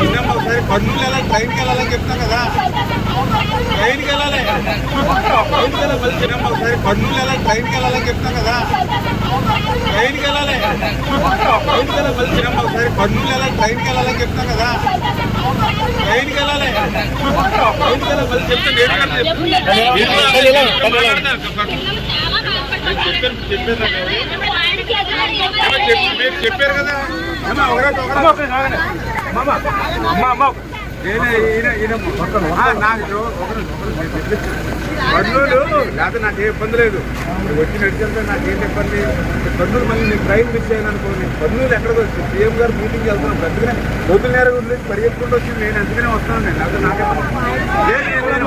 ఒకసారి కర్నూలు వెళ్ళాలి ట్రైన్కి వెళ్ళాలని చెప్తాం కదా. ట్రైన్కి వెళ్ళాలి. ట్రైన్కి వెళ్ళాలి మళ్ళీ ఒకసారి కర్నూలు వెళ్ళాలి ట్రైన్కి వెళ్ళాలని చెప్తాం కదా. ట్రైన్కి వెళ్ళాలి. ట్రైన్కి వెళ్ళాలి మళ్ళీ ఒకసారి కర్నూలు వెళ్ళాలి ట్రైన్కి వెళ్ళాలని చెప్తాం కదా. ట్రైన్కి వెళ్ళాలి. ట్రైన్కి వెళ్ళాలి చెప్తే. నేను కూడా చెప్తాను. చెప్పాను చెప్పాను ఏమో చెప్పు- చెప్పారు కదా. అమ్మా, ఒకరోజు. ఈయన ఆ, నాకు ఏ ఇబ్బంది లేదు. వచ్చి నడిచేస్తే నాకు ఏంటి ఇబ్బంది? కర్నూలు మళ్ళీ నేను ట్రైన్ మిస్ అయ్యాను అనుకోని కర్నూలు ఎక్కడికి వచ్చి? సీఎం గారు మీటింగ్కి వెళ్తున్నాం. అందుకనే రోజుల నేర వదిలేసి పరిగెత్తుకుంటూ వచ్చి నేను అందుకనే వస్తాను నేను. లేకపోతే నాకే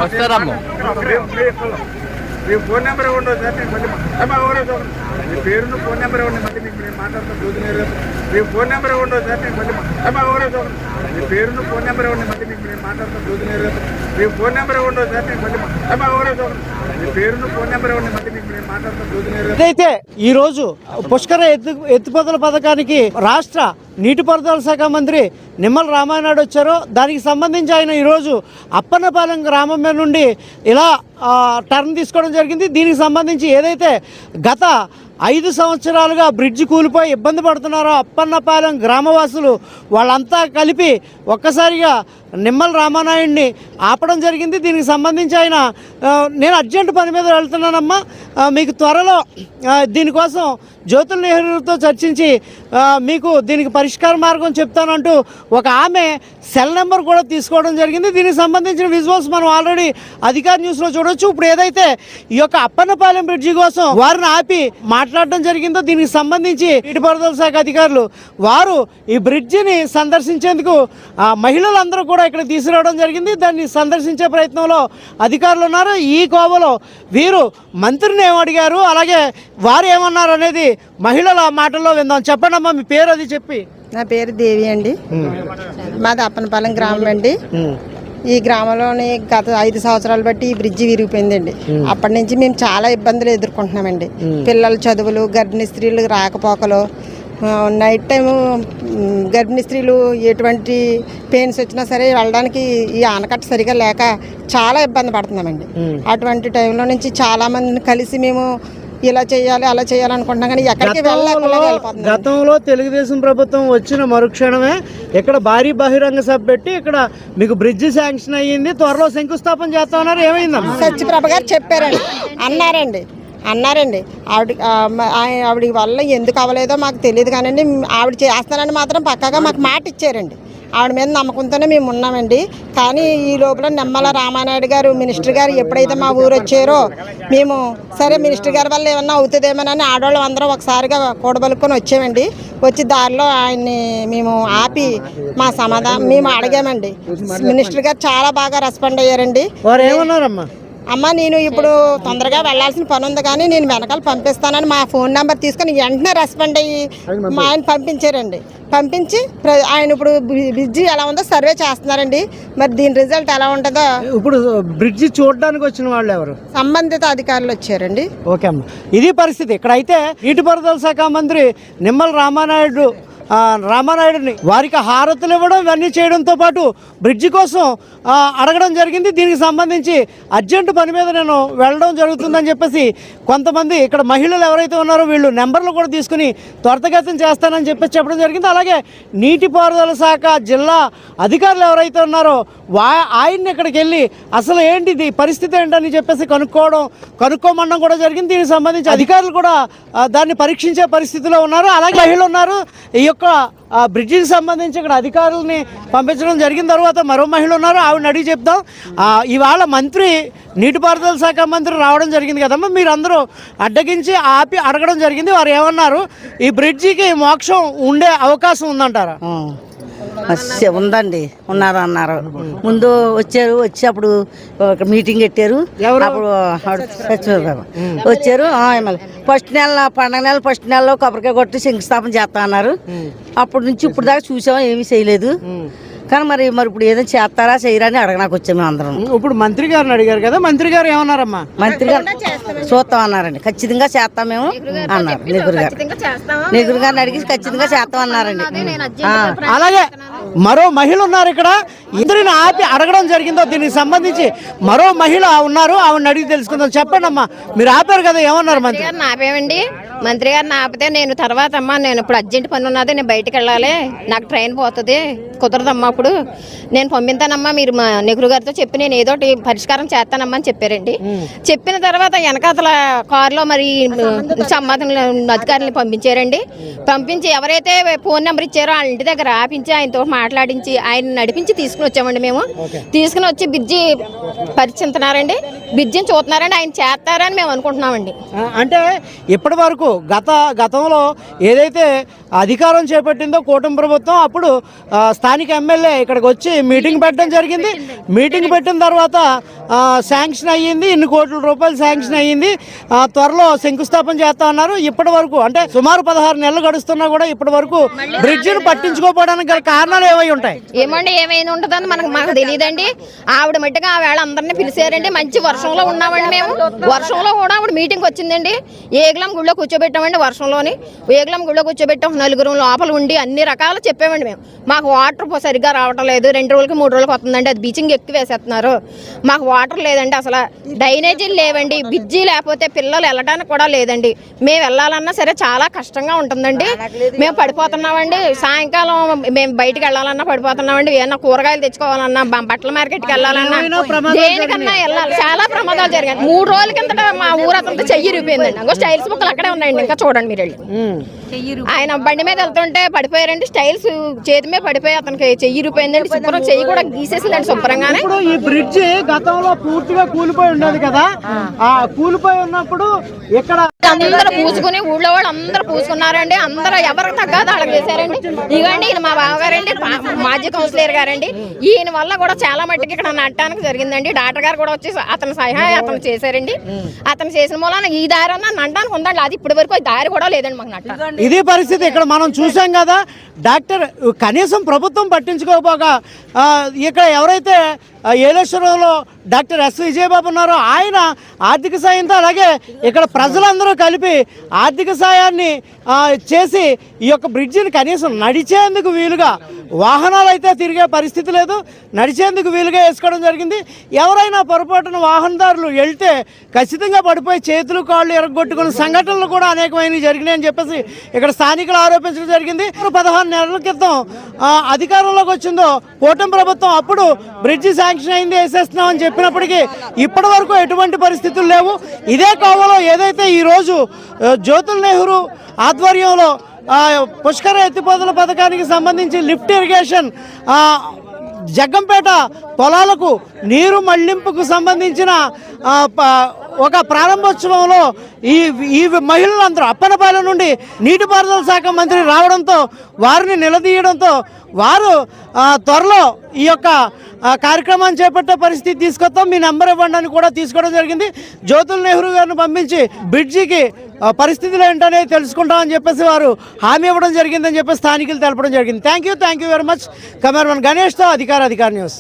వస్తారమ్మా. మీ ఫోన్ నెంబర్ ఉండదు సార్ నేను మళ్ళీ. మీ పేరును ఫోన్ నెంబర్ ఇవ్వండి మళ్ళీ మీకు నేను మాట్లాడతాను రోజు మీ ఫోన్ నెంబర్ ఇవ్వండి సార్ నేను మళ్ళీ అమ్మా, ఒకరోజు మీ పేరును ఫోన్ నెంబర్ ఇవ్వండి మళ్ళీ మీకు నేను మాట్లాడతాను చూసినారు మీ ఫోన్ నెంబర్ ఇవ్వండి సార్ నేను మళ్ళీ అమ్మా, ఒకరోజు మీ పేరును ఫోన్ నెంబర్ ఇవ్వండి మళ్ళీ మీకు నేను మాట్లాడతాను చూసినారు అయితే ఈ రోజు పుష్కర ఎత్తు ఎత్తుపదల పథకానికి రాష్ట్ర నీటిపారుదల శాఖ మంత్రి నిమ్మల రామానాయుడు వచ్చారు. దానికి సంబంధించి ఆయన ఈరోజు అప్పన్నపాలెం గ్రామం నుండి ఇలా టర్న్ తీసుకోవడం జరిగింది. దీనికి సంబంధించి ఏదైతే గత ఐదు సంవత్సరాలుగా బ్రిడ్జ్ కూలిపోయి ఇబ్బంది పడుతున్నారో అప్పన్నపాలెం గ్రామవాసులు. వాళ్ళంతా కలిపి ఒక్కసారిగా నిమ్మల రామానాయుడిని ఆపడం జరిగింది. దీనికి సంబంధించి ఆయన నేను అర్జెంట్ పని మీద వెళ్తున్నానమ్మా. మీకు త్వరలో దీనికోసం జ్యోతుల నెహ్రూతో చర్చించి మీకు దీనికి పరిష్కార మార్గం చెప్తానంటూ ఒక ఆమె సెల్ నెంబర్ కూడా తీసుకోవడం జరిగింది. దీనికి సంబంధించిన విజువల్స్ మనం ఆల్రెడీ అధికార న్యూస్లో చూడొచ్చు. ఇప్పుడు ఏదైతే ఈ యొక్క అప్పన్నపాలెం బ్రిడ్జి కోసం వారిని ఆపి మాట్లాడడం జరిగిందో దీనికి సంబంధించి నీటిపారుదల శాఖ అధికారులు వారు ఈ బ్రిడ్జిని సందర్శించేందుకు ఆ, మహిళలందరూ కూడా ఇక్కడ తీసుకురావడం జరిగింది. దాన్ని సందర్శించే ప్రయత్నంలో అధికారులు ఉన్నారు. ఈ కోవలో వీరు మంత్రిని ఏమడిగారు అలాగే వారు ఏమన్నారు అనేది మహిళల మాటల్లో విందాం. చెప్పండి అమ్మా మీ పేరు అది చెప్పి. నా పేరు దేవి అండి. మాది అప్పనపాలెం గ్రామం అండి. ఈ గ్రామంలోని గత ఐదు సంవత్సరాలు బట్టి ఈ బ్రిడ్జి విరిగిపోయిందండి. అప్పటి నుంచి మేము చాలా ఇబ్బందులు ఎదుర్కొంటున్నామండి. పిల్లల చదువులు గర్భిణీ స్త్రీలు రాకపోకలు నైట్ టైం మ్, గర్భిణీ స్త్రీలు ఎటువంటి పెయిన్స్ వచ్చినా సరే వెళ్ళడానికి ఈ ఆనకట్ట సరిగా లేక చాలా ఇబ్బంది పడుతున్నామండి. అటువంటి టైంలో నుంచి చాలా మందిని కలిసి మేము ఇలా చేయాలి అలా చేయాలి అనుకుంటున్నాం కానీ ఎక్కడికి వెళ్ళిపోతున్నాం. గతంలో తెలుగుదేశం ప్రభుత్వం వచ్చిన మరుక్షణమే ఇక్కడ భారీ బహిరంగ సభ పెట్టి ఇక్కడ మీకు బ్రిడ్జి శాంక్షన్ అయ్యింది త్వరలో శంకుస్థాపన చేస్తామన్నారు ఏమైందమ్మా సత్యప్రభ గారు చెప్పారండి. అన్నారండి. అన్నారండి. ఆవిడ ఆవిడ వల్ల ఎందుకు అవ్వలేదో మాకు తెలియదు కానండి. ఆవిడ చేస్తానని మాత్రం పక్కాగా మాకు మాట ఇచ్చారండి. ఆవిడ మీద నమ్మకంతోనే మేము ఉన్నామండి. కానీ ఈ లోపల నిమ్మల రామానాయుడు గారు మినిస్టర్ గారు ఎప్పుడైతే మా ఊరు వచ్చారో మేము సరే మినిస్టర్ గారి వల్ల ఏమన్నా అవుతుందేమోనని ఆడవాళ్ళం అందరం ఒకసారిగా కూడబలుకొని వచ్చామండి. వచ్చి దారిలో ఆయన్ని మేము ఆపి మా సమాధానం మేము అడిగామండి. మినిస్టర్ గారు చాలా బాగా రెస్పాండ్ అయ్యారండి. వారు ఏమన్నారమ్మా అమ్మ నేను ఇప్పుడు తొందరగా వెళ్ళాల్సిన పని ఉంది కానీ నేను వెనకాల పంపిస్తానని మా ఫోన్ నెంబర్ తీసుకొని వెంటనే రెస్పాండ్ అయ్యి మా ఆయన పంపించారండి. పంపించి ఆయన ఇప్పుడు బ్రి- బ్రిడ్జి ఎలా ఉందో సర్వే చేస్తున్నారండి. మరి దీని రిజల్ట్ ఎలా ఉంటుందో ఇప్పుడు బ్రిడ్జి చూడడానికి వచ్చిన వాళ్ళు ఎవరు? సంబంధిత అధికారులు వచ్చారండి. ఓకే అమ్మ. ఇది పరిస్థితి. ఇక్కడైతే నీటిపారుదల శాఖ మంత్రి నిమ్మల రామానాయుడు రామానాయుడిని వారికి హారతులు ఇవ్వడం ఇవన్నీ చేయడంతో పాటు బ్రిడ్జి కోసం అడగడం జరిగింది. దీనికి సంబంధించి అర్జెంటు పని మీద నేను వెళ్ళడం జరుగుతుందని చెప్పేసి కొంతమంది ఇక్కడ మహిళలు ఎవరైతే ఉన్నారో వీళ్ళు నెంబర్లు కూడా తీసుకుని త్వరితగతిన చేస్తానని చెప్పేసి చెప్పడం జరిగింది. అలాగే నీటిపారుదల శాఖ జిల్లా అధికారులు ఎవరైతే ఉన్నారో వా ఆయన్ని ఇక్కడికి వెళ్ళి అసలు ఏంటిది పరిస్థితి ఏంటని చెప్పేసి కనుక్కోవడం కనుక్కోమనడం కూడా జరిగింది. దీనికి సంబంధించి అధికారులు కూడా దాన్ని పరీక్షించే పరిస్థితిలో ఉన్నారు. అలాగే మహిళలు ఉన్నారు. ఈ యొక్క బ్రిడ్జికి సంబంధించి ఇక్కడ అధికారులని పంపించడం జరిగిన తర్వాత మరో మహిళ ఉన్నారు ఆవిడని అడిగి చెప్దాం. ఇవాళ మంత్రి నీటిపారుదల శాఖ మంత్రి రావడం జరిగింది కదమ్మా. మీరందరూ అడ్డగించి ఆపి అడగడం జరిగింది. వారు ఏమన్నారు? ఈ బ్రిడ్జికి మోక్షం ఉండే అవకాశం ఉందంటారా? ఉందండి. ఉన్నారు అన్నారు ముందు వచ్చారు వచ్చి అప్పుడు ఒక మీటింగ్ పెట్టారు? అప్పుడు వచ్చారు. ఫస్ట్ నెల పండగ నెల ఫస్ట్ నెలలో కొబ్బరికాయ కొట్టి శంకుస్థాపన చేస్తా అన్నారు. అప్పటి నుంచి ఇప్పుడు దాకా చూసాం ఏమీ చేయలేదు. కానీ మరి మరి ఇప్పుడు ఏదో చేస్తారా చేయరా అని అడగనాకు వచ్చాము అందరం. ఇప్పుడు మంత్రి గారిని అడిగారు కదా మంత్రి గారు ఏమన్నారమ్మా? మంత్రి గారు చూస్తాం అన్నారండి. ఖచ్చితంగా చేస్తాం మేము అన్నారు నెగురు గారు. నెగురు గారిని అడిగి ఖచ్చితంగా చేస్తాం అన్నారండి. అలాగే. మరో మహిళ ఉన్నారు ఇక్కడ. ఇద్దరిని ఆపి అడగడం జరిగిందో దీనికి సంబంధించి మరో మహిళ ఉన్నారు. ఆవిడని అడిగి తెలుసుకుందాం. చెప్పండి అమ్మా మీరు ఆపారు కదా ఏమన్నారు మంత్రి? గారిని ఆపేమండి. మంత్రి గారిని ఆపితే నేను తర్వాత అమ్మా నేను ఇప్పుడు అర్జెంట్ పని ఉన్నది నేను బయటికి వెళ్ళాలి. నాకు ట్రైన్ పోతుంది కుదరదమ్మా ఇప్పుడు నేను పంపిస్తానమ్మా మీరు మా నెహ్రూ గారితో చెప్పి నేను ఏదో ఒకటి పరిష్కారం చేస్తానమ్మా అని చెప్పారండి. చెప్పిన తర్వాత వెనకాతల కారులో మరి సంబంధం అధికారులను పంపించారండి. పంపించి ఎవరైతే ఫోన్ నెంబర్ ఇచ్చారో వాళ్ళ ఇంటి దగ్గర ఆపించి ఆయనతో మాట్లాడించి ఆయన నడిపించి తీసుకుని వచ్చామండి మేము. తీసుకుని వచ్చి బిజ్జి పరిచింటున్నారండి బిజ్జిని చూస్తున్నారండి ఆయన చేస్తారని మేము అనుకుంటున్నామండి. అంటే ఇప్పటి వరకు గత గతంలో ఏదైతే అధికారం చేపట్టిందో కూటమి ప్రభుత్వం అప్పుడు స్థానిక ఎమ్మెల్యే ఇక్కడికి వచ్చి మీటింగ్ పెట్టడం జరిగింది. మీటింగ్ పెట్టిన తర్వాత శాంక్షన్ అయ్యింది ఇన్ని కోట్ల రూపాయలు శాంక్షన్ అయ్యింది. ఆ, త్వరలో శంకుస్థాపన చేస్తా ఉన్నారు ఇప్పటి వరకు అంటే సుమారు పదహారు నెలలు గడుస్తున్నా కూడా ఇప్పటి వరకు బ్రిడ్జిని పట్టించుకోపోవడానికి గల కారణాలు ఏమై ఉంటాయి? ఏమండి ఏమైనా ఉంటుందని మనకు మాకు తెలియదండి ఆవిడ మట్టిగా ఆ వేళ అందరినీ పిలిచారండి. మంచి వర్షంలో ఉన్నామండి మేము. వర్షంలో కూడా ఆవిడ మీటింగ్ వచ్చిందండి. ఏగలం గుళ్ళో కూర్చోబెట్టామండి వర్షంలోని. ఏగలం గుళ్ళో కూర్చోబెట్టాం. నలుగురు లోపల ఉండి అన్ని రకాలు చెప్పామండి మేము. మాకు వాటర్ సరిగ్గా రావటం లేదు. రెండు రోజులకి మూడు రోజులకి వస్తుందండి. అది బీచింగ్ ఎక్కువ వేసేస్తున్నారు. మాకు వాటర్ లేదండి అసలు. డ్రైనేజీలు లేవండి. బిజ్జీ లేకపోతే పిల్లలు వెళ్ళడానికి కూడా లేదండి. మేము వెళ్ళాలన్నా సరే చాలా కష్టంగా ఉంటుందండి. మేము పడిపోతున్నామండి. సాయంకాలం మేము బయటికి వెళ్ళాలన్నా పడిపోతున్నామండి. ఏమన్నా కూరగాయలు తెచ్చుకోవాలన్నా బట్టల మార్కెట్కి వెళ్ళాలన్నా దేనికన్నా వెళ్ళాలి. చాలా ప్రమాదాలు జరిగాయి. మూడు రోజుల కిందట మా ఊరంతా చెయ్యి రూపోయిందండి ఇంకో స్టైల్స్ బుక్కలు అక్కడే ఉన్నాయండి. ఇంకా చూడండి మీరు వెళ్ళి. ఆయన బండి మీద వెళ్తుంటే పడిపోయారండి. స్టైల్స్ చేతి మీద పడిపోయి అతనికి చెయ్యి రూపోయిందండి శుభ్రం చెయ్యి కూడా గీసేసిందండి శుభ్రంగానే. ఈ బ్రిడ్జి గతంలో పూర్తిగా కూలిపోయి ఉండేది కదా. ఆ కూలిపోయి ఉన్నప్పుడు ఇక్కడ అందరూ పూసుకుని ఊళ్ళో వాళ్ళు అందరూ పూసుకున్నారండి. అందరూ ఎవరికి తగ్గదు వాళ్ళకి చేశారండి. ఇవ్వండి ఈయన మా బావగారండి మాజీ కౌన్సిలర్ గారండి. ఈయన వల్ల కూడా చాలా మట్టుకు ఇక్కడ నట్టడానికి జరిగిందండి. డాక్టర్ గారు కూడా వచ్చి అతని సహాయం అతను చేశారండి. అతను చేసిన మూలాన ఈ దారి అన్న నట్టడానికి ఉందండి. అది ఇప్పటి వరకు ఈ దారి కూడా లేదండి మాకు నట్ట. ఇది పరిస్థితి ఇక్కడ మనం చూసాం కదా. డాక్టర్ కనీసం ప్రభుత్వం పట్టించుకోకపోగా ఆ, ఇక్కడ ఎవరైతే ఏలేశ్వరంలో డాక్టర్ ఎస్ విజయబాబు ఉన్నారో ఆయన ఆర్థిక సాయంతో అలాగే ఇక్కడ ప్రజలందరూ కలిపి ఆర్థిక సాయాన్ని చేసి ఈ యొక్క బ్రిడ్జిని కనీసం నడిచేందుకు వీలుగా వాహనాలు అయితే తిరిగే పరిస్థితి లేదు. నడిచేందుకు వీలుగా వేసుకోవడం జరిగింది. ఎవరైనా పొరపాటున వాహనదారులు వెళ్తే ఖచ్చితంగా పడిపోయి చేతులు కాళ్ళు ఎరగొట్టుకున్న సంఘటనలు కూడా అనేకమైనవి జరిగినాయని చెప్పేసి ఇక్కడ స్థానికులు ఆరోపించడం జరిగింది. పదహారు నెలల క్రితం అధికారంలోకి వచ్చిందో కూటమి ప్రభుత్వం అప్పుడు బ్రిడ్జి శాంక్షన్ అయింది వేసేస్తున్నామని చెప్పినప్పటికీ ఇప్పటి వరకు ఎటువంటి పరిస్థితులు లేవు. ఇదే కోవలో ఏదైతే ఈరోజు ఈరోజు జ్యోతుల్ నెహ్రూ ఆధ్వర్యంలో పుష్కర ఎత్తిపోతల పథకానికి సంబంధించి లిఫ్ట్ ఇరిగేషన్ జగ్గంపేట పొలాలకు నీరు మళ్ళింపుకు సంబంధించిన ఒక ప్రారంభోత్సవంలో ఈ ఈ మహిళలందరూ అప్పనపాలెం నుండి నీటిపారుదల శాఖ మంత్రి రావడంతో వారిని నిలదీయడంతో వారు త్వరలో ఈ యొక్క కార్యక్రమాన్ని చేపట్టే పరిస్థితి తీసుకొస్తాం. మీ నెంబర్ ఇవ్వండి అని కూడా తీసుకోవడం జరిగింది. జ్యోతుల్ నెహ్రూ గారిని పంపించి బ్రిడ్జికి పరిస్థితులు ఏంటనేది తెలుసుకుంటామని చెప్పేసి వారు హామీ ఇవ్వడం జరిగిందని చెప్పి స్థానికులు తెలపడం జరిగింది. Thank you thank you very much cameraman గణేష్తో అధికార అధికార న్యూస్.